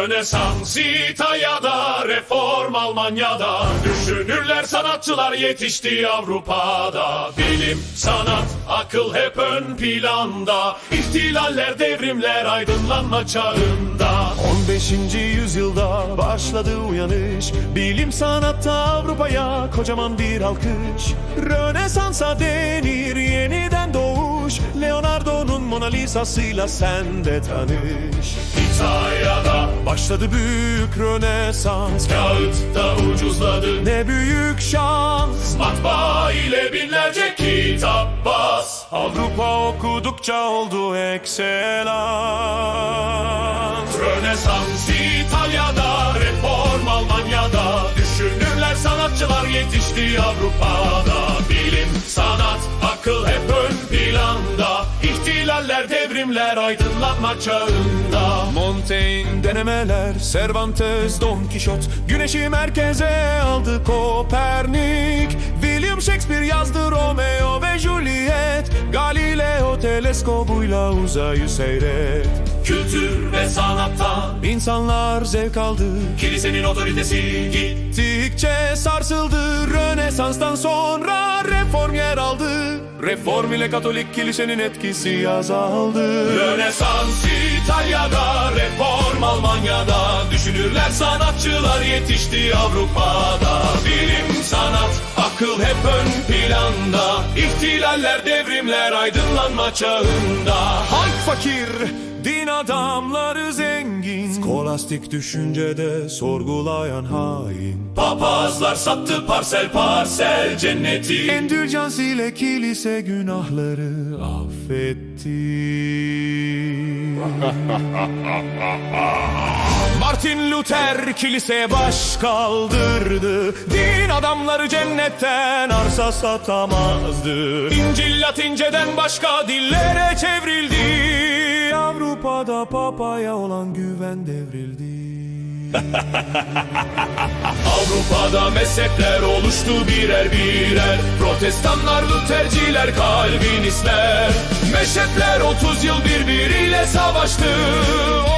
Rönesans İtalya'da, reform Almanya'da. Düşünürler sanatçılar yetişti Avrupa'da. Bilim, sanat, akıl hep ön planda. İhtilaller, devrimler, aydınlanma çağında. 15. yüzyılda başladı uyanış. Bilim sanatta Avrupa'ya kocaman bir alkış. Rönesansa denir yeniden doğuş Leonardo'nun Mona Lisa'sıyla sen de tanış. İtalya'da Başladı büyük Rönesans. Kağıt da ucuzladı. Ne büyük şans. Matbaa ile binlerce kitap bas. Avrupa okudukça oldu ekselans Rönesans İtalya'da, reform Almanya'da. Düşünürler, sanatçılar yetişti Avrupa'da. Bilim, devrimler, aydınlanma çağında? Montaigne denemeler, Cervantes, Don Quixote Güneşi merkeze aldı Kopernik. William Shakespeare yazdı Romeo ve Juliet. Galileo teleskobuyla uzayı seyret. Kültür ve sanattan İnsanlar zevk aldı. Kilisenin otoritesi gitti. Gittikçe sarsıldı. Rönesans'tan sonra Reform ile Katolik kilisenin etkisi azaldı. Rönesans İtalya'da, reform Almanya'da. Düşünürler, sanatçılar yetişti Avrupa'da. Bilim, sanat, akıl hep ön planda. İhtilaller, devrimler, aydınlanma çağında. Halk fakir, din adamları zengin Skolastik düşüncede sorgulayan hain. Papazlar sattı parsel parsel cenneti. Endülcans ile kilise günahları affetti. Martin Luther kiliseye baş kaldırdı. Din adamları cennetten arsa satamazdı. İncil Latinceden başka dillere çevrildi Papaya olan güven devrildi. Avrupa'da mezhepler oluştu birer birer. Protestanlar, Lutherciler, Kalvinistler. Meşrepler 30 yıl birbiriyle savaştı.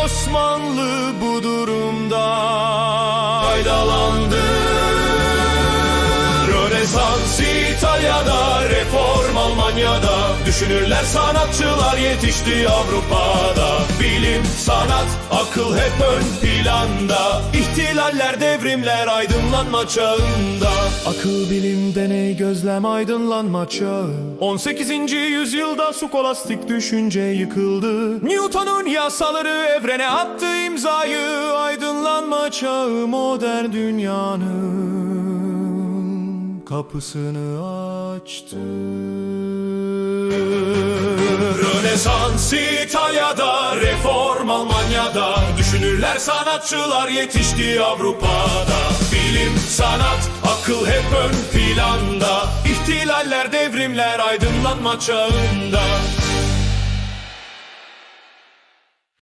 Osmanlı bu durumda faydalandı. Rönesans İtalya'da, reform Almanya'da Düşünürler, sanatçılar yetişti Avrupa'da. Bilim, sanat, akıl hep ön planda. İhtilaller, devrimler, aydınlanma çağında. Akıl bilim deney gözlem aydınlanma çağı. 18. yüzyılda skolastik düşünce yıkıldı. Newton'un yasaları evrene attı imzayı. Aydınlanma çağı modern dünyanın kapısını açtı. Rönesans İtalya'da, reform Almanya'da. Düşünürler, sanatçılar yetişti Avrupa'da. Bilim, sanat, akıl hep ön planda. İhtilaller, devrimler, aydınlanma çağında